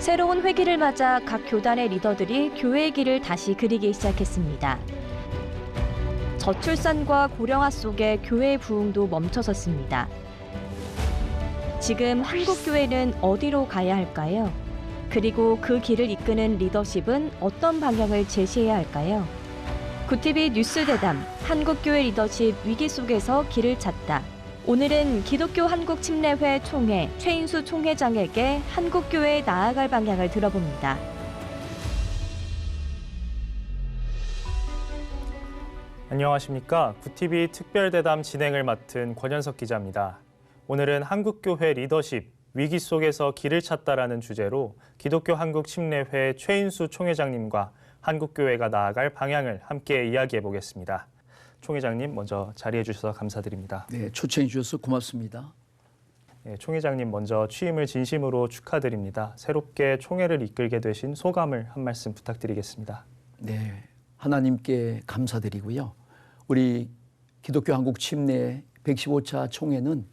새로운 회기를 맞아 각 교단의 리더들이 교회의 길을 다시 그리기 시작했습니다. 저출산과 고령화 속에 교회의 부흥도 멈춰섰습니다. 지금 한국 교회는 어디로 가야 할까요? 그리고 그 길을 이끄는 리더십은 어떤 방향을 제시해야 할까요? 구티비 뉴스 대담 한국교회 리더십 위기 속에서 길을 찾다. 오늘은 기독교 한국 침례회 총회 최인수 총회장에게 한국교회에 나아갈 방향을 들어봅니다. 안녕하십니까. 구티비 특별대담 진행을 맡은 권현석 기자입니다. 오늘은 한국교회 리더십 위기 속에서 길을 찾다라는 주제로 기독교 한국 침례회 최인수 총회장님과 한국교회가 나아갈 방향을 함께 이야기해 보겠습니다. 총회장님 먼저 자리해 주셔서 감사드립니다. 네, 초청해 주셔서 고맙습니다. 예, 총회장님 먼저 취임을 진심으로 축하드립니다. 새롭게 총회를 이끌게 되신 소감을 한 말씀 부탁드리겠습니다. 네, 하나님께 감사드리고요. 우리 기독교 한국 침례 115차 총회는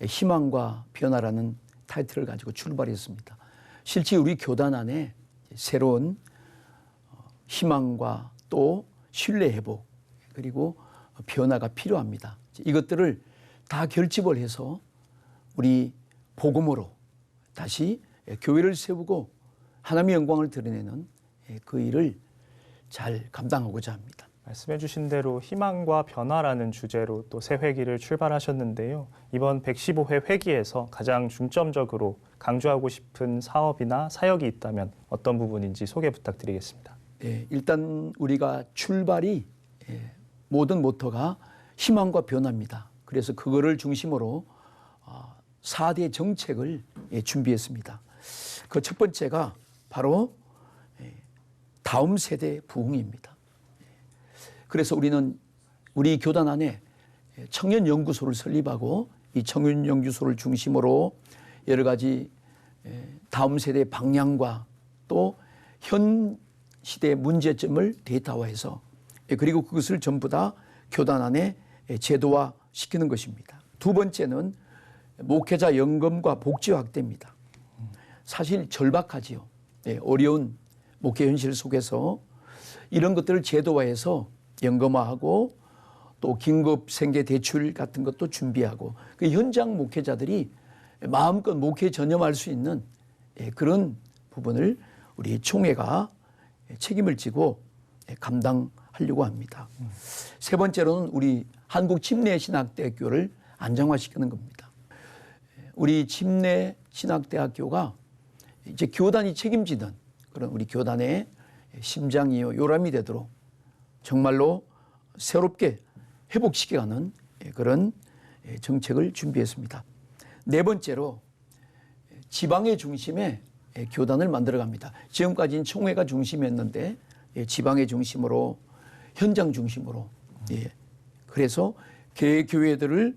희망과 변화라는 타이틀을 가지고 출발했습니다. 실제 우리 교단 안에 새로운 어, 희망과 또 신뢰 회복 그리고 변화가 필요합니다. 이것들을 다 결집을 해서 우리 복음으로 다시 교회를 세우고 하나님의 영광을 드러내는 그 일을 잘 감당하고자 합니다. 말씀해 주신 대로 희망과 변화라는 주제로 또 새 회기를 출발하셨는데요. 이번 115회 회기에서 가장 중점적으로 강조하고 싶은 사업이나 사역이 있다면 어떤 부분인지 소개 부탁드리겠습니다. 예, 일단 우리가 출발이 예, 모든 모토가 희망과 변화입니다. 그래서 그거를 중심으로 어, 4대 정책을 예, 준비했습니다. 그 첫 번째가 바로 예, 다음 세대 부흥입니다. 예, 그래서 우리는 우리 교단 안에 청년 연구소를 설립하고 이 청년 연구소를 중심으로 여러 가지 예, 다음 세대 방향과 또 현 시대의 문제점을 데이터화해서 예, 그리고 그것을 전부 다 교단 안에 예, 제도화 시키는 것입니다. 두 번째는 목회자 연금과 복지 확대입니다. 사실 절박하지요. 예, 어려운 목회 현실 속에서 이런 것들을 제도화해서 연금화하고 또 긴급 생계 대출 같은 것도 준비하고 그 현장 목회자들이 마음껏 목회 전념할 수 있는 예, 그런 부분을 우리 총회가 책임을 지고 감당 하려고 합니다. 세 번째로는 우리 한국 침례 신학대학교를 안정화시키는 겁니다. 우리 침례 신학대학교가 이제 교단이 책임지는 그런 우리 교단의 심장이요 요람이 되도록 정말로 새롭게 회복시켜가는 그런 정책을 준비했습니다. 네 번째로 지방의 중심에 교단을 만들어갑니다. 지금까지는 총회가 중심이었는데 지방의 중심으로 현장 중심으로 예. 그래서 개회 교회들을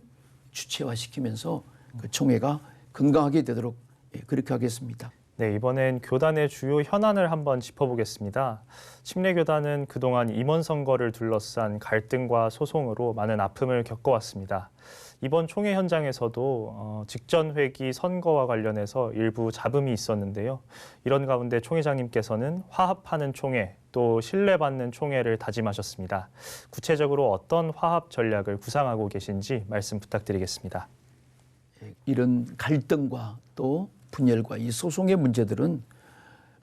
주체화시키면서 그 총회가 건강하게 되도록 예, 그렇게 하겠습니다. 네, 이번엔 교단의 주요 현안을 한번 짚어보겠습니다. 침례교단은 그동안 임원 선거를 둘러싼 갈등과 소송으로 많은 아픔을 겪어왔습니다. 이번 총회 현장에서도 어, 직전 회기 선거와 관련해서 일부 잡음이 있었는데요. 이런 가운데 총회장님께서는 화합하는 총회 또 신뢰받는 총회를 다짐하셨습니다. 구체적으로 어떤 화합 전략을 구상하고 계신지 말씀 부탁드리겠습니다. 예, 이런 갈등과 또 분열과 이 소송의 문제들은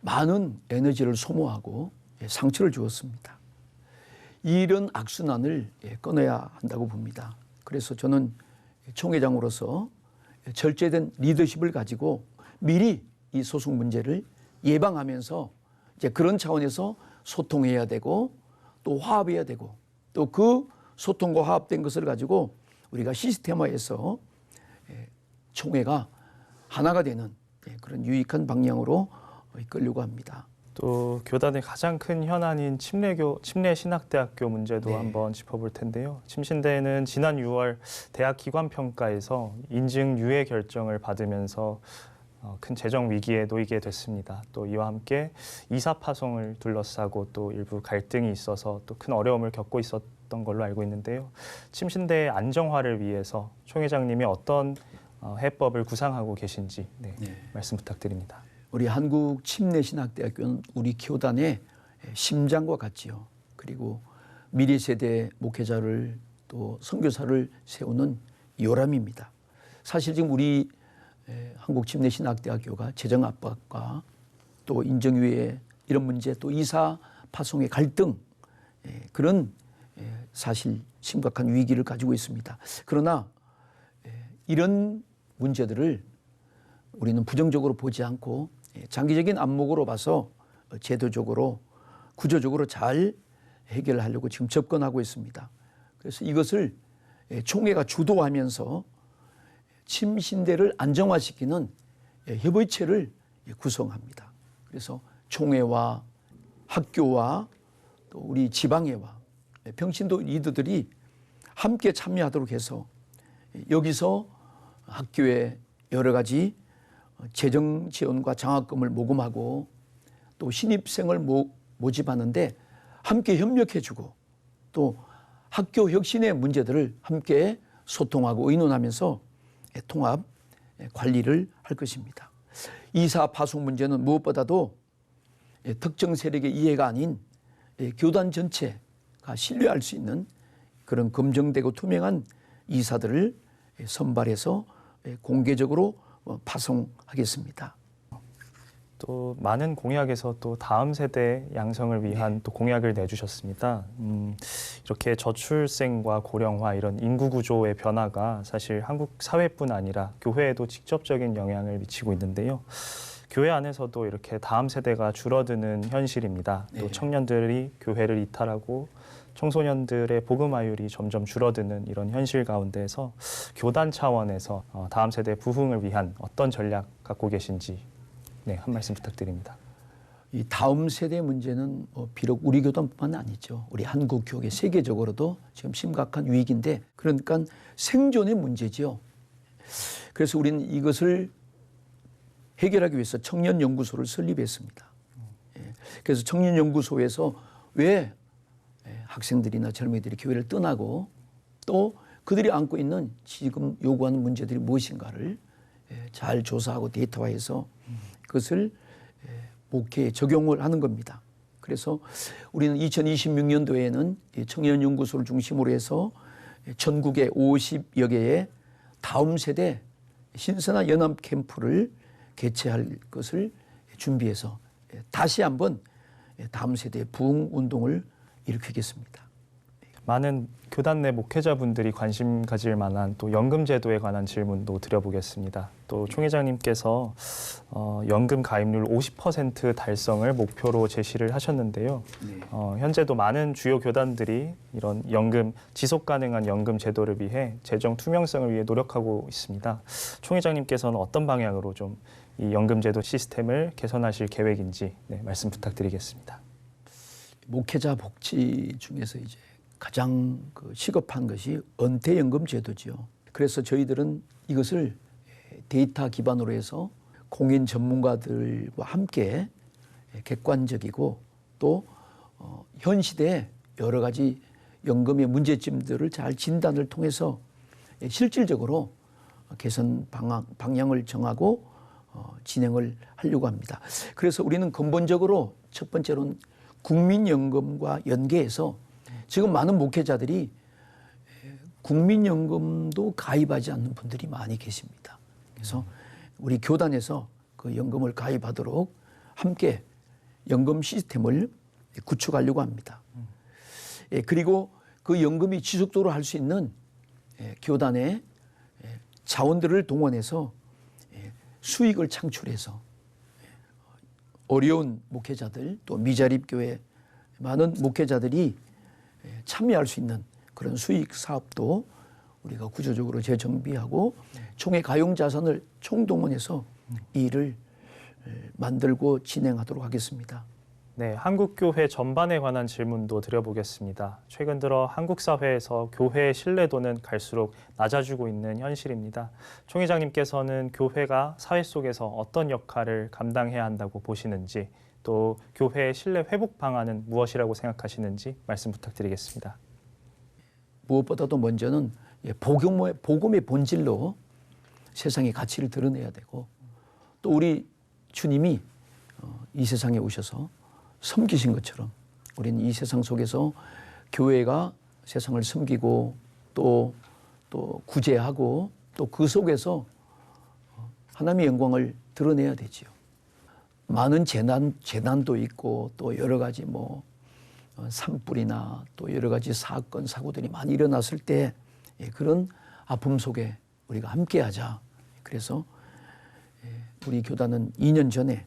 많은 에너지를 소모하고 예, 상처를 주었습니다. 이런 악순환을 예, 끊어야 한다고 봅니다. 그래서 저는 총회장으로서 절제된 리더십을 가지고 미리 이 소송 문제를 예방하면서 이제 그런 차원에서 소통해야 되고 또 화합해야 되고 또 그 소통과 화합된 것을 가지고 우리가 시스템화해서 총회가 하나가 되는 예, 그런 유익한 방향으로 이끌려고 합니다. 또 교단의 가장 큰 현안인 침례교 침례 신학대학교 문제도 네. 한번 짚어볼 텐데요. 침신대는 지난 6월 대학 기관 평가에서 인증 유예 결정을 받으면서 어, 큰 재정 위기에 놓이게 됐습니다. 또 이와 함께 이사 파송을 둘러싸고 또 일부 갈등이 있어서 또 큰 어려움을 겪고 있었던 걸로 알고 있는데요. 침신대의 안정화를 위해서 총 회장님이 어떤 어, 해법을 구상하고 계신지 네, 네. 말씀 부탁드립니다. 우리 한국 침례신학대학교는 우리 교단의 심장과 같지요. 그리고 미래 세대 목회자를 또 선교사를 세우는 요람입니다. 사실 지금 우리 에, 한국 침례신학대학교가 재정 압박과 또 인정위의 이런 문제 또 이사 파송의 갈등 에, 그런 에, 사실 심각한 위기를 가지고 있습니다. 그러나 에, 이런 문제들을 우리는 부정적으로 보지 않고 예, 장기적인 안목으로 봐서 어, 제도적으로 구조적으로 잘 해결하려고 지금 접근하고 있습니다. 그래서 이것을 예, 총회가 주도하면서 침신대를 안정화시키는 예, 협의체를 예, 구성합니다. 그래서 총회와 학교와 또 우리 지방회와 예, 평신도 리더들이 함께 참여하도록 해서 예, 여기서 학교에 여러 가지 재정 지원과 장학금을 모금하고 또 신입생을 모, 모집하는데 함께 협력해주고 또 학교 혁신의 문제들을 함께 소통하고 의논하면서 예, 통합 예, 관리를 할 것입니다. 이사 파송 문제는 무엇보다도 예, 특정 세력의 이해가 아닌 예, 교단 전체가 신뢰할 수 있는 그런 검증되고 투명한 이사들을 예, 선발해서 예, 공개적으로 어, 파송하겠습니다. 또 많은 공약에서 또 다음 세대 양성을 위한 또 공약을 내주셨습니다. 음, 이렇게 저출생과 고령화 이런 인구 구조의 변화가 사실 한국 사회뿐 아니라 교회에도 직접적인 영향을 미치고 있는데요. 교회 안에서도 이렇게 다음 세대가 줄어드는 현실입니다. 또 네. 청년들이 교회를 이탈하고 청소년들의 복음화율이 점점 줄어드는 이런 현실 가운데서 교단 차원에서 어, 다음 세대 부흥을 위한 어떤 전략 갖고 계신지 네, 한 말씀 부탁드립니다. 이 다음 세대 문제는 뭐 비록 우리 교단뿐만 아니죠. 우리 한국 교회 세계적으로도 지금 심각한 위기인데 그러니까 생존의 문제지요. 그래서 우리는 이것을 해결하기 위해서 청년 연구소를 설립했습니다. 예. 그래서 청년 연구소에서 왜 예, 학생들이나 젊은이들이 교회를 떠나고 또 그들이 안고 있는 지금 요구하는 문제들이 무엇인가를 예, 잘 조사하고 데이터화해서 그것을 예, 목회에 적용을 하는 겁니다. 그래서 우리는 2026년도에는 청년 연구소를 중심으로 해서 전국에 50여 개의 다음 세대 신선한 연합 캠프를 개최할 것을 준비해서 다시 한번 다음 세대 부흥 운동을 일으키겠습니다. 많은 교단 내 목회자분들이 관심 가질 만한 또 연금 제도에 관한 질문도 드려보겠습니다. 또 총회장님께서 어, 연금 가입률 50% 달성을 목표로 제시를 하셨는데요. 네. 어, 현재도 많은 주요 교단들이 이런 연금 지속 가능한 연금 제도를 위해 재정 투명성을 위해 노력하고 있습니다. 총회장님께서는 어떤 방향으로 좀 이 연금 제도 시스템을 개선하실 계획인지 네, 말씀 부탁드리겠습니다. 목회자 복지 중에서 이제 가장 그 시급한 것이 은퇴연금 제도지요. 그래서 저희들은 이것을 데이터 기반으로 해서 공인 전문가들과 함께 객관적이고 또 어, 현 시대 여러 가지 연금의 문제점들을 잘 진단을 통해서 실질적으로 개선 방향, 방향을 정하고 어, 진행을 하려고 합니다. 그래서 우리는 근본적으로 첫 번째로는 국민연금과 연계해서 지금 많은 목회자들이 국민연금도 가입하지 않는 분들이 많이 계십니다. 그래서 우리 교단에서 그 연금을 가입하도록 함께 연금 시스템을 구축하려고 합니다. 예, 그리고 그 연금이 지속적으로 할 수 있는 예, 교단의 예, 자원들을 동원해서 예, 수익을 창출해서 예, 어려운 목회자들 또 미자립 교회 많은 목회자들이 예, 참여할 수 있는 그런 수익 사업도 우리가 구조적으로 재정비하고 총회 가용 자산을 총동원해서 이 일을 에, 만들고 진행하도록 하겠습니다. 네, 한국 교회 전반에 관한 질문도 드려보겠습니다. 최근 들어 한국 사회에서 교회의 신뢰도는 갈수록 낮아지고 있는 현실입니다. 총 회장님께서는 교회가 사회 속에서 어떤 역할을 감당해야 한다고 보시는지, 또 교회의 신뢰 회복 방안은 무엇이라고 생각하시는지 말씀 부탁드리겠습니다. 무엇보다도 먼저는 예, 복음의, 복음의 본질로 세상의 가치를 드러내야 되고 또 우리 주님이 어, 이 세상에 오셔서 섬기신 것처럼 우리는 이 세상 속에서 교회가 세상을 섬기고 또, 또 구제하고 또 그 속에서 어, 하나님의 영광을 드러내야 되지요. 많은 재난, 재난도 있고 또 여러 가지 뭐 어, 산불이나 또 여러 가지 사건, 사고들이 많이 일어났을 때 예, 그런 아픔 속에 우리가 함께 하자. 그래서 예, 우리 교단은 2년 전에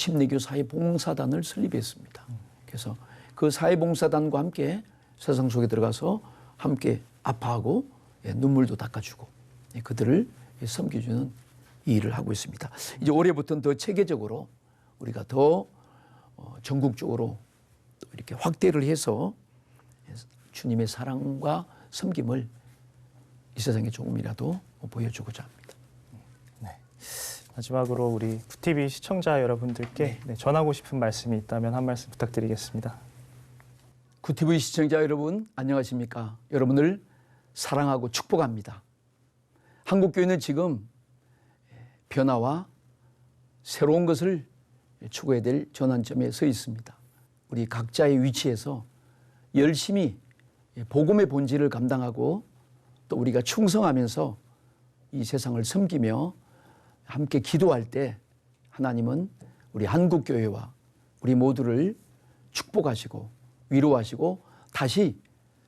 침례교 사회봉사단을 설립했습니다. 그래서 그 사회봉사단과 함께 세상 속에 들어가서 함께 아파하고 예, 눈물도 닦아주고 예, 그들을 섬겨주는 이 일을 하고 있습니다. 이제 올해부터는 더 체계적으로 우리가 더 어, 전국적으로 또 이렇게 확대를 해서 주님의 사랑과 섬김을 이 세상에 조금이라도 보여주고자 합니다. 마지막으로 우리 구티비 시청자 여러분들께 네, 전하고 싶은 말씀이 있다면 한 말씀 부탁드리겠습니다. 구티브 시청자 여러분 안녕하십니까? 여러분을 사랑하고 축복합니다. 한국 교회는 지금 변화와 새로운 것을 추구해야 될 전환점에 서 있습니다. 우리 각자의 위치에서 열심히 복음의 본질을 감당하고 또 우리가 충성하면서 이 세상을 섬기며 함께 기도할 때 하나님은 우리 한국 교회와 우리 모두를 축복하시고 위로하시고 다시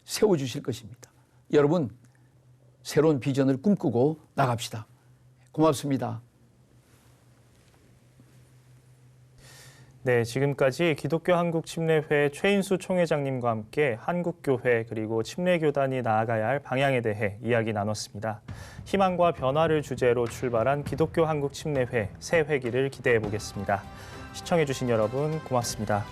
세워 주실 것입니다. 여러분, 새로운 비전을 꿈꾸고 나갑시다. 고맙습니다. 네, 지금까지 기독교 한국 침례회 최인수 총회장님과 함께 한국교회 그리고 침례교단이 나아가야 할 방향에 대해 이야기 나눴습니다. 희망과 변화를 주제로 출발한 기독교 한국 침례회 새 회기를 기대해 보겠습니다. 시청해 주신 여러분 고맙습니다.